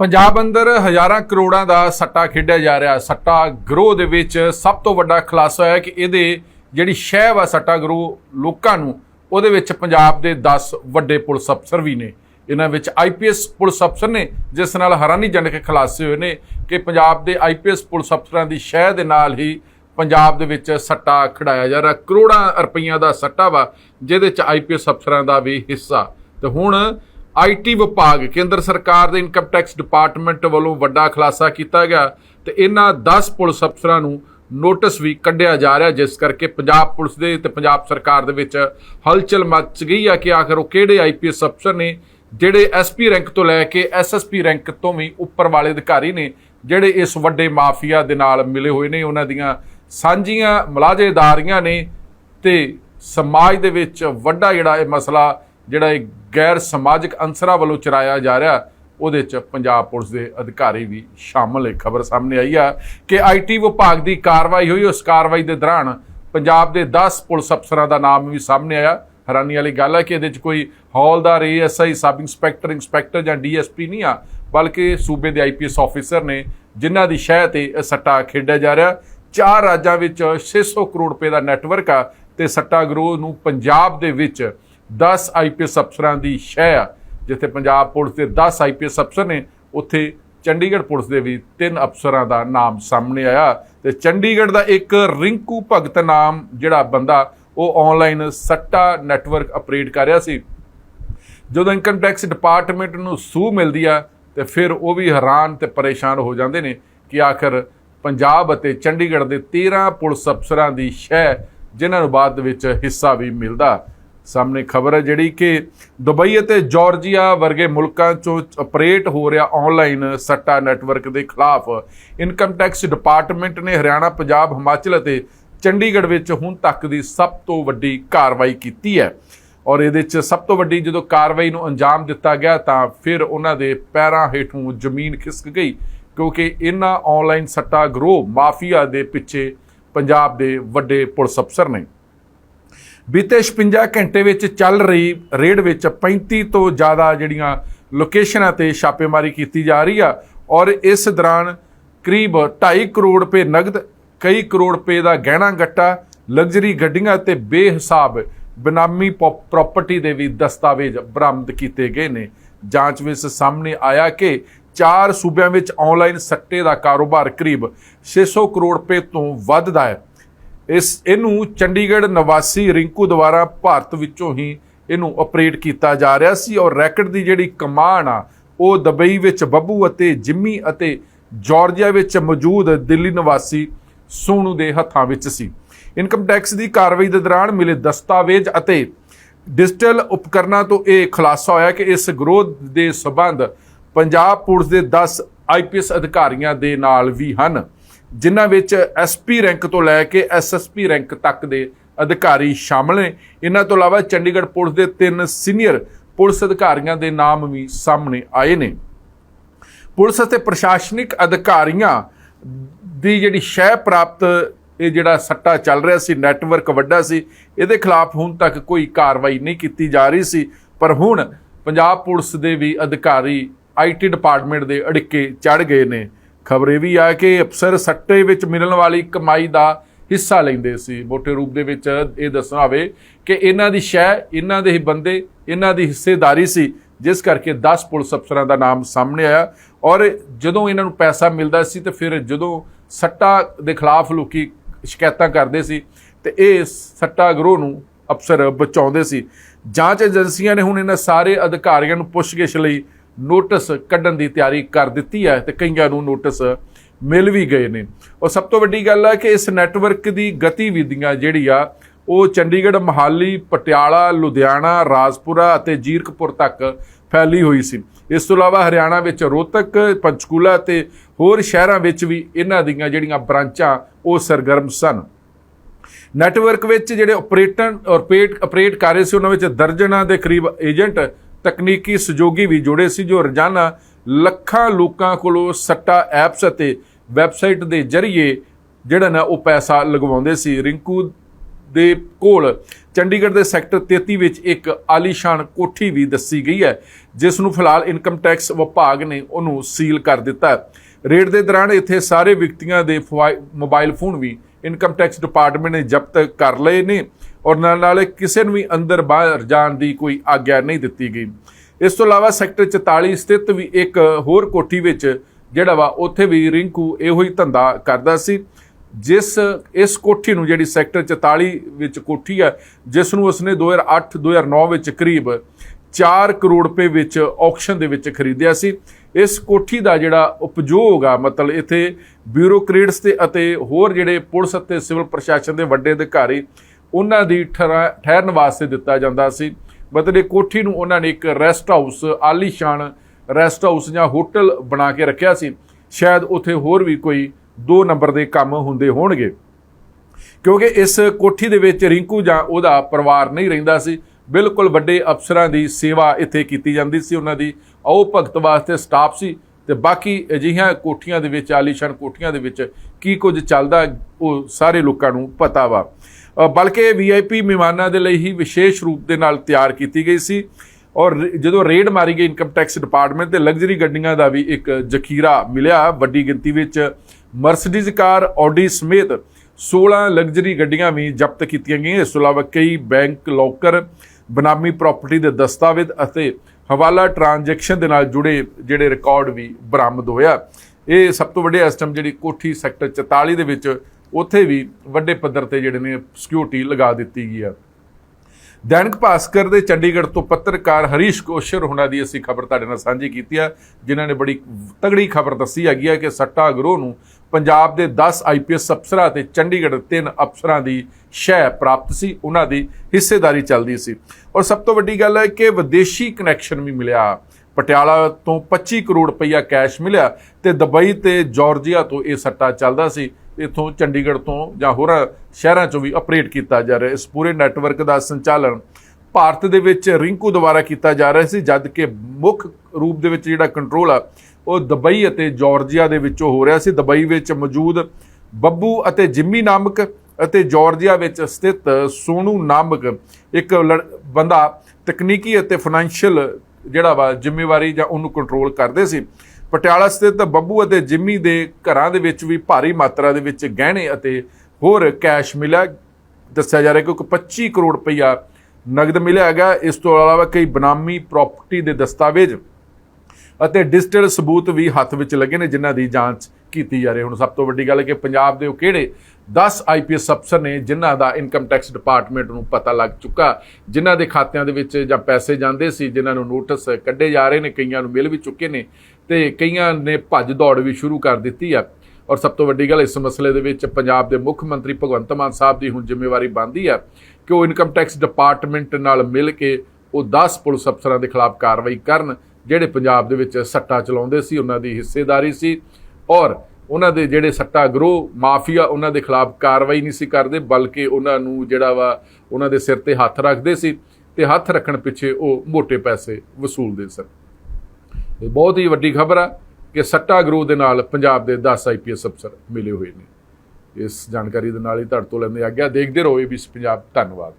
ਪੰਜਾਬ ਅੰਦਰ ਹਜ਼ਾਰਾਂ ਕਰੋੜਾਂ ਦਾ ਸੱਟਾ ਖੇਡਿਆ ਜਾ ਰਿਹਾ। ਸੱਟਾ ਗਰੋਹ ਦੇ ਵਿੱਚ ਸਭ ਤੋਂ ਵੱਡਾ ਖੁਲਾਸਾ ਹੈ ਕਿ ਇਹਦੇ ਜਿਹੜੀ ਸ਼ਹਿ ਵਾ ਸੱਟਾ ਗਰੋਹ ਲੋਕਾਂ ਨੂੰ, ਉਹਦੇ ਵਿੱਚ ਪੰਜਾਬ ਦੇ 10 ਵੱਡੇ ਪੁਲਿਸ ਅਫਸਰ ਵੀ ਨੇ। ਇਹਨਾਂ ਵਿੱਚ ਆਈਪੀਐਸ ਪੁਲਿਸ ਅਫਸਰ ਨੇ, ਜਿਸ ਨਾਲ ਹੈਰਾਨੀਜਨਕ ਖੁਲਾਸੇ ਹੋਏ ਨੇ ਕਿ ਪੰਜਾਬ ਦੇ ਆਈਪੀਐਸ ਪੁਲਿਸ ਅਫਸਰਾਂ ਦੀ ਸ਼ਹਿ ਦੇ ਨਾਲ ਹੀ ਪੰਜਾਬ ਦੇ ਵਿੱਚ ਸੱਟਾ ਖੜਾਇਆ ਜਾ ਰਿਹਾ। ਕਰੋੜਾਂ ਰੁਪਈਆ ਦਾ ਸੱਟਾ ਵਾ, ਜਿਹਦੇ ਚ ਆਈਪੀਐਸ ਅਫਸਰਾਂ ਦਾ ਵੀ ਹਿੱਸਾ। ਤੇ ਹੁਣ ਆਈਟੀ ਵਿਭਾਗ, ਕੇਂਦਰ ਸਰਕਾਰ ਦੇ ਇਨਕਮ ਟੈਕਸ ਡਿਪਾਰਟਮੈਂਟ ਵੱਲੋਂ ਵੱਡਾ ਖੁਲਾਸਾ ਕੀਤਾ ਗਿਆ ਤੇ ਇਹਨਾਂ 10 ਪੁਲਿਸ ਅਫਸਰਾਂ ਨੂੰ ਨੋਟਿਸ ਵੀ ਕੱਢਿਆ ਜਾ ਰਿਹਾ, ਜਿਸ ਕਰਕੇ ਪੰਜਾਬ ਪੁਲਿਸ ਦੇ ਤੇ ਪੰਜਾਬ ਸਰਕਾਰ ਦੇ ਵਿੱਚ ਹਲਚਲ ਮਚ ਗਈ ਆ ਕਿ ਆਖਰ ਉਹ ਕਿਹੜੇ ਆਈਪੀਐਸ ਅਫਸਰ ਨੇ, ਜਿਹੜੇ ਐਸਪੀ ਰੈਂਕ ਤੋਂ ਲੈ ਕੇ ਐਸਐਸਪੀ ਰੈਂਕ ਤੋਂ ਵੀ ਉੱਪਰ ਵਾਲੇ ਅਧਿਕਾਰੀ ਨੇ, ਜਿਹੜੇ ਇਸ ਵੱਡੇ ਮਾਫੀਆ ਦੇ ਨਾਲ ਮਿਲੇ ਹੋਏ ਨੇ, ਉਹਨਾਂ ਦੀਆਂ ਸਾਂਝੀਆਂ ਮੁਲਾਜ਼ੇਦਾਰੀਆਂ ਨੇ ਤੇ ਸਮਾਜ ਦੇ ਵਿੱਚ ਵੱਡਾ ਜਿਹੜਾ ਇਹ ਮਸਲਾ ਜਿਹੜਾ ਇਹ ਗੈਰ ਸਮਾਜਿਕ ਅੰਸਰਾਂ ਵੱਲੋਂ ਚਰਾਇਆ ਜਾ ਰਿਹਾ, ਉਹਦੇ ਚ ਪੰਜਾਬ ਪੁਲਿਸ ਦੇ ਅਧਿਕਾਰੀ ਵੀ ਸ਼ਾਮਲ ਹੈ ਖਬਰ ਸਾਹਮਣੇ ਆਈ ਆ ਕਿ ਆਈਟੀ ਵਿਭਾਗ ਦੀ ਕਾਰਵਾਈ ਹੋਈ। ਉਸ ਕਾਰਵਾਈ ਦੇ ਦੌਰਾਨ ਪੰਜਾਬ ਦੇ 10 ਪੁਲਿਸ ਅਫਸਰਾਂ ਦਾ ਨਾਮ ਵੀ ਸਾਹਮਣੇ ਆਇਆ। ਹੈਰਾਨੀ ਵਾਲੀ ਗੱਲ ਹੈ ਕਿ ਇਹਦੇ ਚ ਕੋਈ ਹੌਲਦਾਰ ਏਐਸਆਈ ਸਬ ਇੰਸਪੈਕਟਰ ਇੰਸਪੈਕਟਰ ਜਾਂ ਡੀਐਸਪੀ ਨਹੀਂ ਆ, ਬਲਕਿ ਸੂਬੇ ਦੇ ਆਈਪੀਐਸ ਆਫੀਸਰ ਨੇ, ਜਿਨ੍ਹਾਂ ਦੀ ਸ਼ਹਿ ਤੇ ਇਹ ਸੱਟਾ ਖੇਡਿਆ ਜਾ ਰਿਹਾ। ਚਾਰ ਰਾਜਾਂ ਵਿੱਚ 600 ਕਰੋੜ ਰੁਪਏ ਦਾ ਨੈਟਵਰਕ ਆ ਤੇ ਸੱਟਾ ਗਰੋਹ ਨੂੰ ਪੰਜਾਬ ਦੇ ਵਿੱਚ 10 ਆਈਪੀਐਸ ਅਫਸਰਾਂ ਦੀ ਸ਼ਹਿ ਆ, ਜਿੱਥੇ ਪੰਜਾਬ ਪੁਲਿਸ ਦੇ 10 ਆਈਪੀਐਸ ਅਫਸਰ ਨੇ, ਉੱਥੇ ਚੰਡੀਗੜ੍ਹ ਪੁਲਿਸ ਦੇ ਵੀ ਤਿੰਨ ਅਫਸਰਾਂ ਦਾ ਨਾਮ ਸਾਹਮਣੇ ਆਇਆ। ਤੇ ਚੰਡੀਗੜ੍ਹ ਦਾ ਇੱਕ ਰਿੰਕੂ ਭਗਤ ਨਾਮ ਜਿਹੜਾ ਬੰਦਾ, ਉਹ ਆਨਲਾਈਨ ਸੱਟਾ ਨੈਟਵਰਕ ਆਪਰੇਟ ਕਰ ਰਿਹਾ ਸੀ। ਜਦੋਂ ਇਨਕਮ ਟੈਕਸ ਡਿਪਾਰਟਮੈਂਟ ਨੂੰ ਸੂਹ ਮਿਲਦੀ ਆ, ਤੇ ਫਿਰ ਉਹ ਵੀ ਹੈਰਾਨ ਤੇ ਪਰੇਸ਼ਾਨ ਹੋ ਜਾਂਦੇ ਨੇ ਕਿ ਆਖਰ ਪੰਜਾਬ ਅਤੇ ਚੰਡੀਗੜ੍ਹ ਦੇ 13 ਪੁਲਿਸ ਅਫਸਰਾਂ ਦੀ ਸ਼ਹਿ ਜਿਨ੍ਹਾਂ ਨੂੰ ਬਾਅਦ ਵਿੱਚ ਹਿੱਸਾ ਵੀ ਮਿਲਦਾ। ਸਾਹਮਣੇ ਖਬਰ ਹੈ ਜਿਹੜੀ ਕਿ ਦੁਬਈ ਅਤੇ ਜਾਰਜੀਆ ਵਰਗੇ ਮੁਲਕਾਂ ਚੋਂ ਆਪਰੇਟ ਹੋ ਰਿਹਾ ਆਨਲਾਈਨ ਸੱਟਾ ਨੈਟਵਰਕ ਦੇ ਖਿਲਾਫ। ਇਨਕਮ ਟੈਕਸ ਡਿਪਾਰਟਮੈਂਟ ਨੇ ਹਰਿਆਣਾ, ਪੰਜਾਬ, ਹਿਮਾਚਲ ਅਤੇ ਚੰਡੀਗੜ੍ਹ ਵਿੱਚ ਹੁਣ ਤੱਕ ਦੀ ਸਭ ਤੋਂ ਵੱਡੀ ਕਾਰਵਾਈ ਕੀਤੀ ਹੈ। ਔਰ ਇਹਦੇ 'ਚ ਸਭ ਤੋਂ ਵੱਡੀ ਜਦੋਂ ਕਾਰਵਾਈ ਨੂੰ ਅੰਜਾਮ ਦਿੱਤਾ ਗਿਆ ਤਾਂ ਫਿਰ ਉਹਨਾਂ ਦੇ ਪੈਰਾਂ ਹੇਠੋਂ ਜ਼ਮੀਨ ਖਿਸਕ ਗਈ, ਕਿਉਂਕਿ ਇਹਨਾਂ ਆਨਲਾਈਨ ਸੱਟਾ ਗਰੋਹ ਮਾਫੀਆ ਦੇ ਪਿੱਛੇ ਪੰਜਾਬ ਦੇ ਵੱਡੇ ਪੁਲਿਸ ਅਫਸਰ ਨੇ। ਬੀਤੇ 56 ਘੰਟੇ ਵਿੱਚ ਚੱਲ ਰਹੀ ਰੇਡ ਵਿੱਚ 35 ਤੋਂ ਜ਼ਿਆਦਾ ਜਿਹੜੀਆਂ ਲੋਕੇਸ਼ਨਾਂ ਤੇ ਛਾਪੇਮਾਰੀ ਕੀਤੀ ਜਾ ਰਹੀ ਆ ਔਰ ਇਸ ਦੌਰਾਨ ਕਰੀਬ 2.5 ਕਰੋੜ ਰੁਪਏ ਨਗਦ, ਕਈ ਕਰੋੜ ਰੁਪਏ ਦਾ ਗਹਿਣਾ ਗੱਟਾ, ਲਗਜ਼ਰੀ ਗੱਡੀਆਂ ਤੇ ਬੇਹਿਸਾਬ ਬਨਾਮੀ ਪ੍ਰਾਪਰਟੀ ਦੇ ਵੀ ਦਸਤਾਵੇਜ਼ ਬਰਾਮਦ ਕੀਤੇ ਗਏ ਨੇ। ਜਾਂਚ ਵਿੱਚ ਸਾਹਮਣੇ ਆਇਆ ਕਿ ਚਾਰ ਸੂਬਿਆਂ ਵਿੱਚ ਆਨਲਾਈਨ ਸੱਟੇ ਦਾ ਕਾਰੋਬਾਰ ਕਰੀਬ 600 ਕਰੋੜ ਰੁਪਏ ਤੋਂ ਵੱਧ ਦਾ ਹੈ। ਇਸ, ਇਹਨੂੰ ਚੰਡੀਗੜ੍ਹ ਨਿਵਾਸੀ ਰਿੰਕੂ ਦੁਆਰਾ ਭਾਰਤ ਵਿੱਚੋਂ ਹੀ ਇਹਨੂੰ ਆਪਰੇਟ ਕੀਤਾ ਜਾ ਰਿਹਾ ਸੀ ਔਰ ਰੈਕਟ ਦੀ ਜਿਹੜੀ ਕਮਾਨ ਆ, ਉਹ ਦੁਬਈ ਵਿੱਚ ਬੱਬੂ ਅਤੇ ਜਿੰਮੀ ਅਤੇ ਜਾਰਜੀਆ ਵਿੱਚ ਮੌਜੂਦ ਦਿੱਲੀ ਨਿਵਾਸੀ ਸੋਨੂ ਦੇ ਹੱਥਾਂ ਵਿੱਚ ਸੀ। ਇਨਕਮ ਟੈਕਸ ਦੀ ਕਾਰਵਾਈ ਦੇ ਦੌਰਾਨ ਮਿਲੇ ਦਸਤਾਵੇਜ਼ ਅਤੇ ਡਿਜੀਟਲ ਉਪਕਰਨਾਂ ਤੋਂ ਇਹ ਖੁਲਾਸਾ ਹੋਇਆ ਕਿ ਇਸ ਗਰੋਹ ਦੇ ਸਬੰਧ ਪੰਜਾਬ ਪੁਲਿਸ ਦੇ 10 ਆਈਪੀਐਸ ਅਧਿਕਾਰੀਆਂ ਦੇ ਨਾਲ ਵੀ ਹਨ। ਜਿਨ੍ਹਾਂ ਵਿੱਚ ਐਸਪੀ ਰੈਂਕ ਤੋਂ ਲੈ ਕੇ ਐਸਐਸਪੀ ਰੈਂਕ ਤੱਕ ਦੇ ਅਧਿਕਾਰੀ ਸ਼ਾਮਲ ਨੇ। ਇਹਨਾਂ ਤੋਂ ਇਲਾਵਾ ਚੰਡੀਗੜ੍ਹ ਪੁਲਿਸ ਦੇ ਤਿੰਨ ਸੀਨੀਅਰ ਪੁਲਿਸ ਅਧਿਕਾਰੀਆਂ ਦੇ ਨਾਮ ਵੀ ਸਾਹਮਣੇ ਆਏ ਨੇ। ਪੁਲਿਸ ਅਤੇ ਪ੍ਰਸ਼ਾਸਨਿਕ ਅਧਿਕਾਰੀਆਂ ਦੀ ਜਿਹੜੀ ਸ਼ਹਿ ਪ੍ਰਾਪਤ, ਇਹ ਜਿਹੜਾ ਸੱਟਾ ਚੱਲ ਰਿਹਾ ਸੀ, ਨੈਟਵਰਕ ਵੱਡਾ ਸੀ, ਇਹਦੇ ਖਿਲਾਫ ਹੁਣ ਤੱਕ ਕੋਈ ਕਾਰਵਾਈ ਨਹੀਂ ਕੀਤੀ ਜਾ ਰਹੀ ਸੀ। ਪਰ ਹੁਣ ਪੰਜਾਬ ਪੁਲਿਸ ਦੇ ਵੀ ਅਧਿਕਾਰੀ ਆਈਟੀ ਡਿਪਾਰਟਮੈਂਟ ਦੇ ਅੜਿੱਕੇ ਚੜ ਗਏ ਨੇ। ਖਬਰ ਇਹ ਵੀ ਆ ਕਿ ਅਫਸਰ ਸੱਟੇ ਵਿੱਚ ਮਿਲਣ ਵਾਲੀ ਕਮਾਈ ਦਾ ਹਿੱਸਾ ਲੈਂਦੇ ਸੀ। ਮੋਟੇ ਰੂਪ ਦੇ ਵਿੱਚ ਇਹ ਦੱਸਣਾ ਹੋਵੇ ਕਿ ਇਹਨਾਂ ਦੀ ਸ਼ਹਿ ਇਹਨਾਂ ਦੇ ਹੀ ਬੰਦੇ, ਇਹਨਾਂ ਦੀ ਹਿੱਸੇਦਾਰੀ ਸੀ, ਜਿਸ ਕਰਕੇ 10 ਪੁਲਿਸ ਅਫਸਰਾਂ ਦਾ ਨਾਮ ਸਾਹਮਣੇ ਆਇਆ ਔਰ ਜਦੋਂ ਇਹਨਾਂ ਨੂੰ ਪੈਸਾ ਮਿਲਦਾ ਸੀ ਤੇ ਫਿਰ ਜਦੋਂ ਸੱਟਾ ਦੇ ਖਿਲਾਫ ਲੋਕੀ ਸ਼ਿਕਾਇਤਾਂ ਕਰਦੇ ਸੀ ਤੇ ਇਹ ਸੱਟਾ ਗਰੋਹ ਨੂੰ ਅਫਸਰ ਬਚਾਉਂਦੇ ਸੀ। ਜਾਂਚ ਏਜੰਸੀਆਂ ਨੇ ਹੁਣ ਇਹਨਾਂ ਸਾਰੇ ਅਧਿਕਾਰੀਆਂ ਨੂੰ ਪੁੱਛਗਿੱਛ ਲਈ ਨੋਟਿਸ ਕੱਢਣ ਦੀ ਤਿਆਰੀ ਕਰ ਦਿੱਤੀ ਹੈ ਤੇ ਕਈਆਂ ਨੂੰ ਨੋਟਿਸ ਮਿਲ ਵੀ ਗਏ ਨੇ। ਔਰ ਸਭ ਤੋਂ ਵੱਡੀ ਗੱਲ ਹੈ ਕਿ ਇਸ ਨੈਟਵਰਕ ਦੀ ਗਤੀਵਿਧੀਆਂ ਜਿਹੜੀ ਆ, ਉਹ ਚੰਡੀਗੜ੍ਹ, ਮਹਾਲੀ, ਪਟਿਆਲਾ, ਲੁਧਿਆਣਾ, ਰਾਜਪੁਰਾ ਅਤੇ ਜੀਰਕਪੁਰ ਤੱਕ ਫੈਲੀ ਹੋਈ ਸੀ। ਇਸ ਤੋਂ ਇਲਾਵਾ ਹਰਿਆਣਾ ਵਿੱਚ ਰੋਹਤਕ, ਪੰਚਕੂਲਾ ਤੇ ਹੋਰ ਸ਼ਹਿਰਾਂ ਵਿੱਚ ਵੀ ਇਹਨਾਂ ਦੀਆਂ ਜਿਹੜੀਆਂ ਬ੍ਰਾਂਚਾਂ, ਉਹ ਸਰਗਰਮ ਸਨ। ਨੈਟਵਰਕ ਵਿੱਚ ਜਿਹੜੇ ਆਪਰੇਟਰ ਆਪਰੇਟ ਆਪਰੇਟ ਕਰ ਰਹੇ ਸੀ, ਉਹਨਾਂ ਵਿੱਚ ਦਰਜਨਾਂ ਦੇ ਕਰੀਬ ਏਜੰਟ ਤਕਨੀਕੀ ਸਹਿਯੋਗੀ ਵੀ ਜੁੜੇ ਸੀ ਜੋ ਰੋਜ਼ਾਨਾ ਲੱਖਾਂ ਲੋਕਾਂ ਕੋਲੋਂ ਸੱਟਾ ਐਪਸ ਅਤੇ ਵੈਬਸਾਈਟ ਦੇ ਜ਼ਰੀਏ ਜਿਹੜਾ ਨਾ ਉਹ ਪੈਸਾ ਲਗਵਾਉਂਦੇ ਸੀ। ਰਿੰਕੂ ਦੇ ਕੋਲ ਚੰਡੀਗੜ੍ਹ ਦੇ ਸੈਕਟਰ 33 ਵਿੱਚ ਇੱਕ ਆਲੀਸ਼ਾਨ ਕੋਠੀ ਵੀ ਦੱਸੀ ਗਈ ਹੈ, ਜਿਸ ਨੂੰ ਫਿਲਹਾਲ ਇਨਕਮ ਟੈਕਸ ਵਿਭਾਗ ਨੇ ਉਹਨੂੰ ਸੀਲ ਕਰ ਦਿੱਤਾ ਰੇਡ ਦੇ ਦੌਰਾਨ ਇੱਥੇ ਸਾਰੇ ਵਿਅਕਤੀਆਂ ਦੇ ਫਵਾ- ਮੋਬਾਈਲ ਫੋਨ ਵੀ ਇਨਕਮ ਟੈਕਸ ਡਿਪਾਰਟਮੈਂਟ ਨੇ ਜ਼ਬਤ ਕਰ ਲਏ ਨੇ ਔਰ ਨਾਲ ਨਾਲ ਕਿਸੇ ਨੂੰ ਵੀ ਅੰਦਰ ਬਾਹਰ ਜਾਣ ਦੀ ਕੋਈ ਆਗਿਆ ਨਹੀਂ ਦਿੱਤੀ ਗਈ। ਇਸ ਤੋਂ ਇਲਾਵਾ ਸੈਕਟਰ 44 ਸਥਿਤ ਵੀ ਇੱਕ ਹੋਰ ਕੋਠੀ ਵਿੱਚ ਜਿਹੜਾ ਵਾ, ਉੱਥੇ ਵੀ ਰਿੰਕੂ ਇਹੋ ਹੀ ਧੰਦਾ ਕਰਦਾ ਸੀ, ਜਿਸ, ਇਸ ਕੋਠੀ ਨੂੰ ਜਿਹੜੀ ਸੈਕਟਰ 44 ਵਿੱਚ ਕੋਠੀ ਆ, ਜਿਸ ਨੂੰ ਉਸਨੇ 2008 2009 ਵਿੱਚ ਕਰੀਬ 4 ਕਰੋੜ ਰੁਪਏ ਵਿੱਚ ਆਕਸ਼ਨ ਦੇ ਵਿੱਚ ਖਰੀਦਿਆ ਸੀ। ਇਸ ਕੋਠੀ ਦਾ ਜਿਹੜਾ ਉਪਯੋਗ ਆ, ਮਤਲਬ ਇੱਥੇ ਬਿਊਰੋਕਰੇਟਸ ਤੇ ਅਤੇ ਹੋਰ ਜਿਹੜੇ ਪੁਲਿਸ ਅਤੇ ਸਿਵਲ ਪ੍ਰਸ਼ਾਸਨ ਦੇ ਵੱਡੇ ਅਧਿਕਾਰੀ, ਉਹਨਾਂ ਦੀ ਠਹਿਰਾ- ਠਹਿਰਨ ਵਾਸਤੇ ਦਿੱਤਾ ਜਾਂਦਾ ਸੀ। ਮਤਲਬ ਇਹ ਕੋਠੀ ਨੂੰ ਉਹਨਾਂ ਨੇ ਇੱਕ ਰੈਸਟ ਹਾਊਸ, ਆਲੀਸ਼ਾਨ ਰੈਸਟ ਹਾਊਸ ਜਾਂ ਹੋਟਲ ਬਣਾ ਕੇ ਰੱਖਿਆ ਸੀ। ਸ਼ਾਇਦ ਉੱਥੇ ਹੋਰ ਵੀ ਕੋਈ 2 ਨੰਬਰ ਦੇ ਕੰਮ ਹੁੰਦੇ ਹੋਣਗੇ। ਕਿਉਂਕਿ ਇਸ ਕੋਠੀ ਦੇ ਵਿੱਚ ਰਿੰਕੂ ਜਾਂ ਉਹਦਾ ਪਰਿਵਾਰ ਨਹੀਂ ਰਹਿੰਦਾ ਸੀ। ਬਿਲਕੁਲ ਵੱਡੇ ਅਫਸਰਾਂ ਦੀ ਸੇਵਾ ਇੱਥੇ ਕੀਤੀ ਜਾਂਦੀ ਸੀ ਉਹਨਾਂ ਦੀ ਆਓ ਭਗਤ ਵਾਸਤੇ ਸਟਾਫ ਸੀ ਤੇ ਬਾਕੀ ਅਜਿਹੀਆਂ ਕੋਠੀਆਂ ਦੇ ਵਿੱਚ ਆਲੀਸ਼ਾਨ ਕੋਠੀਆਂ ਦੇ ਵਿੱਚ ਕੀ ਕੁਝ ਚੱਲਦਾ ਉਹ ਸਾਰੇ ਲੋਕਾਂ ਨੂੰ ਪਤਾ ਵਾ। ਅ, ਬਲਕਿ ਵੀਆਈਪੀ ਮਹਿਮਾਨਾਂ ਦੇ ਲਈ ਹੀ ਵਿਸ਼ੇਸ਼ ਰੂਪ ਦੇ ਨਾਲ ਤਿਆਰ ਕੀਤੀ ਗਈ ਸੀ ਔਰ ਜਦੋਂ ਰੇਡ ਮਾਰੀ ਗਈ ਇਨਕਮ ਟੈਕਸ ਡਿਪਾਰਟਮੈਂਟ ਤੇ ਲਗਜ਼ਰੀ ਗੱਡੀਆਂ ਦਾ ਵੀ ਇੱਕ ਜ਼ਖੀਰਾ ਮਿਲਿਆ ਵੱਡੀ ਗਿਣਤੀ ਵਿੱਚ ਮਰਸੀਡੀਜ਼ ਕਾਰ ਆਡੀ ਸਮੇਤ 16 ਲਗਜ਼ਰੀ ਗੱਡੀਆਂ ਵੀ ਜ਼ਬਤ ਕੀਤੀਆਂ ਗਈਆਂ। ਇਸ ਤੋਂ ਇਲਾਵਾ ਕਈ ਬੈਂਕ ਲੋਕਰ, ਬਨਾਮੀ ਪ੍ਰਾਪਰਟੀ ਦੇ ਦਸਤਾਵੇਜ਼ ਅਤੇ ਹਵਾਲਾ ਟ੍ਰਾਂਜੈਕਸ਼ਨ ਦੇ ਨਾਲ ਜੁੜੇ ਜਿਹੜੇ ਰਿਕਾਰਡ ਵੀ ਬਰਾਮਦ ਹੋਇਆ। ਇਹ ਸਭ ਤੋਂ ਵੱਡੇ ਇਸ ਜਿਹੜੀ ਕੋਠੀ ਸੈਕਟਰ 44 ਦੇ ਵਿੱਚ ਉੱਥੇ ਵੀ ਵੱਡੇ ਪੱਧਰ ਤੇ ਜਿਹੜੇ ਨੇ ਸਿਕਿਉਰਿਟੀ ਲਗਾ ਦਿੱਤੀ ਗਈ ਆ। ਦੈਨਿਕ ਭਾਸਕਰ ਦੇ ਚੰਡੀਗੜ੍ਹ ਤੋਂ ਪੱਤਰਕਾਰ ਹਰੀਸ਼ ਕੋਸ਼ਰ ਹੁਣਾਂ ਦੀ ਅਸੀਂ ਖਬਰ ਤੁਹਾਡੇ ਨਾਲ ਸਾਂਝੀ ਕੀਤੀ ਆ, ਜਿਨ੍ਹਾਂ ਨੇ ਬੜੀ ਤਗੜੀ ਖਬਰ ਦੱਸੀ ਹੈਗੀ ਆ ਕਿ ਸੱਟਾ ਗਰੋਹ ਨੂੰ ਪੰਜਾਬ ਦੇ 10 ਆਈਪੀਐਸ ਅਫਸਰਾਂ ਤੇ ਚੰਡੀਗੜ੍ਹ ਦੇ ਤਿੰਨ ਅਫਸਰਾਂ ਦੀ ਸ਼ੈ ਪ੍ਰਾਪਤ ਸੀ, ਉਹਨਾਂ ਦੀ ਹਿੱਸੇਦਾਰੀ ਚੱਲਦੀ ਸੀ। ਔਰ ਸਭ ਤੋਂ ਵੱਡੀ ਗੱਲ ਹੈ ਕਿ ਵਿਦੇਸ਼ੀ ਕਨੈਕਸ਼ਨ ਵੀ ਮਿਲਿਆ। ਪਟਿਆਲਾ ਤੋਂ 25 ਕਰੋੜ ਰੁਪਈਆ ਕੈਸ਼ ਮਿਲਿਆ ਤੇ ਦੁਬਈ ਤੇ ਜਾਰਜੀਆ ਤੋਂ ਇਹ ਸੱਟਾ ਚੱਲਦਾ ਸੀ। ਇਥੋਂ ਚੰਡੀਗੜ੍ਹ ਤੋਂ ਜਾਂ ਹੋਰ ਸ਼ਹਿਰਾਂ ਚੋਂ ਵੀ ਆਪਰੇਟ ਕੀਤਾ ਜਾ ਰਿਹਾ ਇਸ ਪੂਰੇ ਨੈਟਵਰਕ ਦਾ ਸੰਚਾਲਨ ਭਾਰਤ ਦੇ ਵਿੱਚ ਰਿੰਕੂ ਦੁਆਰਾ ਕੀਤਾ ਜਾ ਰਿਹਾ ਸੀ, ਜਦ ਕਿ ਮੁੱਖ ਰੂਪ ਦੇ ਵਿੱਚ ਜਿਹੜਾ ਕੰਟਰੋਲ ਆ, ਉਹ ਦੁਬਈ ਅਤੇ ਜਾਰਜੀਆ ਦੇ ਵਿੱਚੋਂ ਹੋ ਰਿਹਾ ਸੀ। ਦੁਬਈ ਵਿੱਚ ਮੌਜੂਦ ਬੱਬੂ ਅਤੇ ਜਿੰਮੀ ਨਾਮਕ ਅਤੇ ਜਾਰਜੀਆ ਵਿੱਚ ਸਥਿਤ ਸੋਨੂ ਨਾਮਕ ਇੱਕ ਲੜ- ਬੰਦਾ ਤਕਨੀਕੀ ਅਤੇ ਫਾਈਨੈਂਸ਼ੀਅਲ ਜਿਹੜਾ ਵਾ ਜ਼ਿੰਮੇਵਾਰੀ ਜਾਂ ਉਹਨੂੰ ਕੰਟਰੋਲ ਕਰਦੇ ਸੀ। ਪਟਿਆਲਾ ਸਥਿਤ ਬੱਬੂ ਅਤੇ ਜਿੰਮੀ ਦੇ ਘਰਾਂ ਦੇ ਵਿੱਚ ਵੀ ਭਾਰੀ ਮਾਤਰਾ ਦੇ ਵਿੱਚ ਗਹਿਣੇ ਅਤੇ ਹੋਰ ਕੈਸ਼ ਮਿਲਿਆ। ਦੱਸਿਆ ਜਾ ਰਿਹਾ ਕਿ ਕੋਈ 25 ਕਰੋੜ ਰੁਪਈਆ ਨਗਦ ਮਿਲਿਆ ਹੈਗਾ। ਇਸ ਤੋਂ ਇਲਾਵਾ ਕਈ ਬਨਾਮੀ ਪ੍ਰਾਪਰਟੀ ਦੇ ਦਸਤਾਵੇਜ਼ ਅਤੇ ਡਿਜੀਟਲ ਸਬੂਤ ਵੀ ਹੱਥ ਵਿੱਚ ਲੱਗੇ ਨੇ, ਜਿਨ੍ਹਾਂ ਦੀ ਜਾਂਚ ਕੀਤੀ ਜਾ ਰਹੀ ਹੈ। ਹੁਣ ਸਭ ਤੋਂ ਵੱਡੀ ਗੱਲ ਹੈ ਕਿ ਪੰਜਾਬ ਦੇ ਉਹ ਕਿਹੜੇ 10 ਆਈਪੀਐਸ ਅਫਸਰ ਨੇ, ਜਿਨ੍ਹਾਂ ਦਾ ਇਨਕਮ ਟੈਕਸ ਡਿਪਾਰਟਮੈਂਟ ਨੂੰ ਪਤਾ ਲੱਗ ਚੁੱਕਾ, ਜਿਨ੍ਹਾਂ ਦੇ ਖਾਤਿਆਂ ਦੇ ਵਿੱਚ ਜਾਂ ਪੈਸੇ ਜਾਂਦੇ ਸੀ, ਜਿਨ੍ਹਾਂ ਨੂੰ ਨੋਟਿਸ ਕੱਢੇ ਜਾ ਰਹੇ ਨੇ, ਕਈਆਂ ਨੂੰ ਮਿਲ ਵੀ ਚੁੱਕੇ ਨੇ। ਤੇ ਕਈਆਂ ਨੇ ਭੱਜ ਦੌੜ ਵੀ ਸ਼ੁਰੂ ਕਰ ਦਿੱਤੀ ਆ। ਔਰ ਸਭ ਤੋਂ ਵੱਡੀ ਗੱਲ ਇਸ ਮਸਲੇ ਦੇ ਵਿੱਚ ਪੰਜਾਬ ਦੇ ਮੁੱਖ ਮੰਤਰੀ ਭਗਵੰਤ ਮਾਨ ਸਾਹਿਬ ਦੀ ਹੁਣ ਜ਼ਿੰਮੇਵਾਰੀ ਬਣਦੀ ਆ ਕਿ ਉਹ ਇਨਕਮ ਟੈਕਸ ਡਿਪਾਰਟਮੈਂਟ ਨਾਲ ਮਿਲ ਕੇ ਉਹ 10 ਪੁਲਿਸ ਅਫਸਰਾਂ ਦੇ ਖਿਲਾਫ ਕਾਰਵਾਈ ਕਰਨ, ਜਿਹੜੇ ਪੰਜਾਬ ਦੇ ਵਿੱਚ ਸੱਟਾ ਚਲਾਉਂਦੇ ਸੀ, ਉਹਨਾਂ ਦੀ ਹਿੱਸੇਦਾਰੀ ਸੀ। ਔਰ ਉਹਨਾਂ ਦੇ ਜਿਹੜੇ ਸੱਟਾ ਗਰੋਹ ਮਾਫੀਆ ਉਹਨਾਂ ਦੇ ਖਿਲਾਫ ਕਾਰਵਾਈ ਨਹੀਂ ਸੀ ਕਰਦੇ, ਬਲਕਿ ਉਹਨਾਂ ਨੂੰ ਜਿਹੜਾ ਵਾ ਉਹਨਾਂ ਦੇ ਸਿਰ ਤੇ ਹੱਥ ਰੱਖਦੇ ਸੀ ਤੇ ਹੱਥ ਰੱਖਣ ਪਿੱਛੇ ਉਹ ਮੋٹے ਪੈਸੇ ਵਸੂਲਦੇ ਸਨ। ਬਹੁਤ ਹੀ ਵੱਡੀ ਖਬਰ ਆ ਕਿ ਸੱਟਾ ਗਰੋਹ ਦੇ ਨਾਲ ਪੰਜਾਬ ਦੇ 10 ਆਈਪੀਐਸ ਅਫਸਰ ਮਿਲੇ ਹੋਏ ਨੇ। ਇਸ ਜਾਣਕਾਰੀ ਦੇ ਨਾਲ ਹੀ ਤੁਹਾਡੇ ਤੋਂ ਲੈਂਦੇ ਆ ਗਿਆ ਦੇਖਦੇ ਰਹੋ ਏਬੀਸੀ ਪੰਜਾਬ। ਧੰਨਵਾਦ।